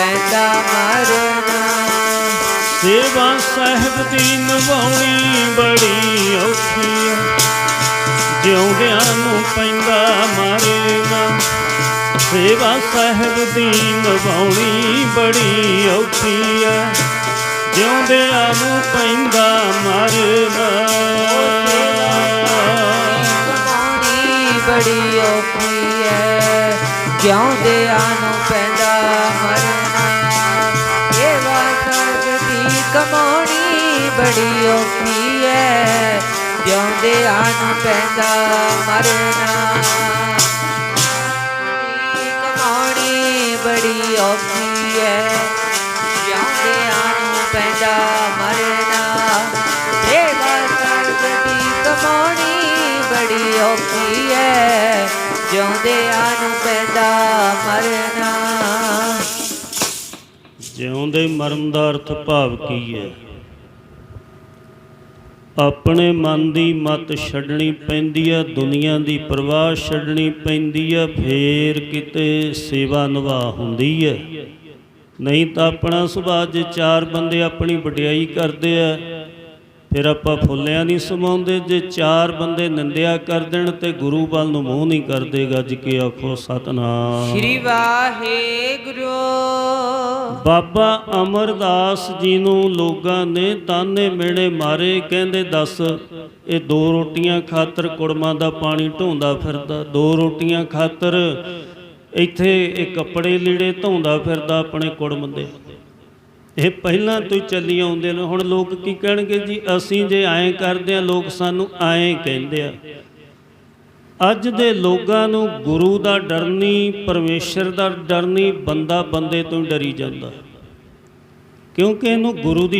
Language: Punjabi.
ਪੈਂਦਾ ਮਰਨਾ। ਸੇਵਾ ਸਾਹਿਬ ਦੀ ਨਿਭਾਉਣੀ ਬੜੀ ਔਖੀ ਹੈ ਜਿਉਂਦਿਆਂ ਨੂੰ ਪੈਂਦਾ ਮਰਨਾ। ਸੇਵਾ ਸਾਹਿਬ ਦੀ ਨਿਭਾਉਣੀ ਬੜੀ ਔਖੀ ਹੈ ਜਿਉਂਦਿਆਂ ਨੂੰ ਪੈਂਦਾ ਕਮਾਉਣੀ ਬੜੀ ਔਖੀ ਹੈ ਜਿਉਂਦਿਆਂ ਨੂੰ ਪੈਂਦਾ ਮਰਨਾ। ਕਮਾਉਣੀ ਬੜੀ ਔਖੀ ਹੈ ਜਿਉਂਦਿਆਂ ਨੂੰ ਪੈਂਦਾ ਮਰਨਾ। ਕਮਾਉਣੀ ਬੜੀ ਔਖੀ ਹੈ ਜਿਉਂਦਿਆਂ ਨੂੰ ਪੈਂਦਾ ਮਰਨਾ। ਤੇਰਾ ਸਰਬ ਦੀ ਕਮਾਉਣੀ ਬੜੀ ਔਖੀ ਹੈ ਜਿਉਂਦਿਆਂ ਨੂੰ ਪੈਂਦਾ ਜਿਉਂਦੇ ਮਰਨ ਦਾ ਅਰਥ ਭਾਵ ਕੀ ਹੈ? ਆਪਣੇ ਮਨ ਦੀ ਮਤ ਛੱਡਣੀ ਪੈਂਦੀ ਹੈ ਦੁਨੀਆ ਦੀ ਪਰਵਾਹ ਛੱਡਣੀ ਪੈਂਦੀ ਹੈ ਫੇਰ ਕਿਤੇ ਸੇਵਾ ਨਿਭਾ ਹੁੰਦੀ ਹੈ ਨਹੀਂ ਤਾਂ ਆਪਣਾ ਸੁਭਾਅ ਜੇ ਚਾਰ ਬੰਦੇ ਆਪਣੀ ਵਡਿਆਈ ਕਰਦੇ ਆ ਫਿਰ ਆਪਾਂ ਫੁੱਲਿਆਂ ਨਹੀਂ ਸਮਾਉਂਦੇ ਜੇ ਚਾਰ ਬੰਦੇ ਨਿੰਦਿਆ ਕਰ ਦੇਣ ਤੇ ਗੁਰੂ ਵੱਲ ਨੂੰ ਮੂੰਹ ਨਹੀਂ ਕਰਦੇ ਗੱਜ ਕੇ ਆਖੋ ਸਤਨਾਮ। ਸ਼੍ਰੀ ਵਾਹਿਗੁਰੂ। ਬਾਬਾ ਅਮਰਦਾਸ ਜੀ ਨੂੰ ਲੋਕਾਂ ਨੇ ਤਾਨੇ ਮਿਹਣੇ ਮਾਰੇ ਕਹਿੰਦੇ ਦੱਸ ਇਹ ਦੋ ਰੋਟੀਆਂ ਖਾਤਰ ਕੁੜਮਾਂ ਦਾ ਪਾਣੀ ਢੋਂਦਾ ਫਿਰਦਾ ਦੋ ਰੋਟੀਆਂ ਖਾਤਰ ਇੱਥੇ ਇਹ ਕੱਪੜੇ ਲੀੜੇ ਧੋਂਦਾ ਫਿਰਦਾ ਆਪਣੇ ਕੁੜਮ ਦੇ। ਇਹ ਪਹਿਲਾਂ ਤੋਂ ਹੀ ਚੱਲੀ ਆਉਂਦੇ ਨੇ। ਹੁਣ ਲੋਕ ਕੀ ਕਹਿਣਗੇ ਜੀ? ਅਸੀਂ ਜੇ ਐਂ ਕਰਦੇ ਆ ਲੋਕ ਸਾਨੂੰ ਐਂ ਕਹਿੰਦੇ ਆ। ਅੱਜ ਦੇ ਲੋਕਾਂ ਨੂੰ ਗੁਰੂ ਦਾ ਡਰ ਨਹੀਂ, ਪਰਮੇਸ਼ਰ ਦਾ ਡਰ ਨਹੀਂ, ਬੰਦਾ ਬੰਦੇ ਤੋਂ ਹੀ ਡਰੀ ਜਾਂਦਾ। ਕਿਉਂਕਿ ਇਹਨੂੰ ਗੁਰੂ ਦੀ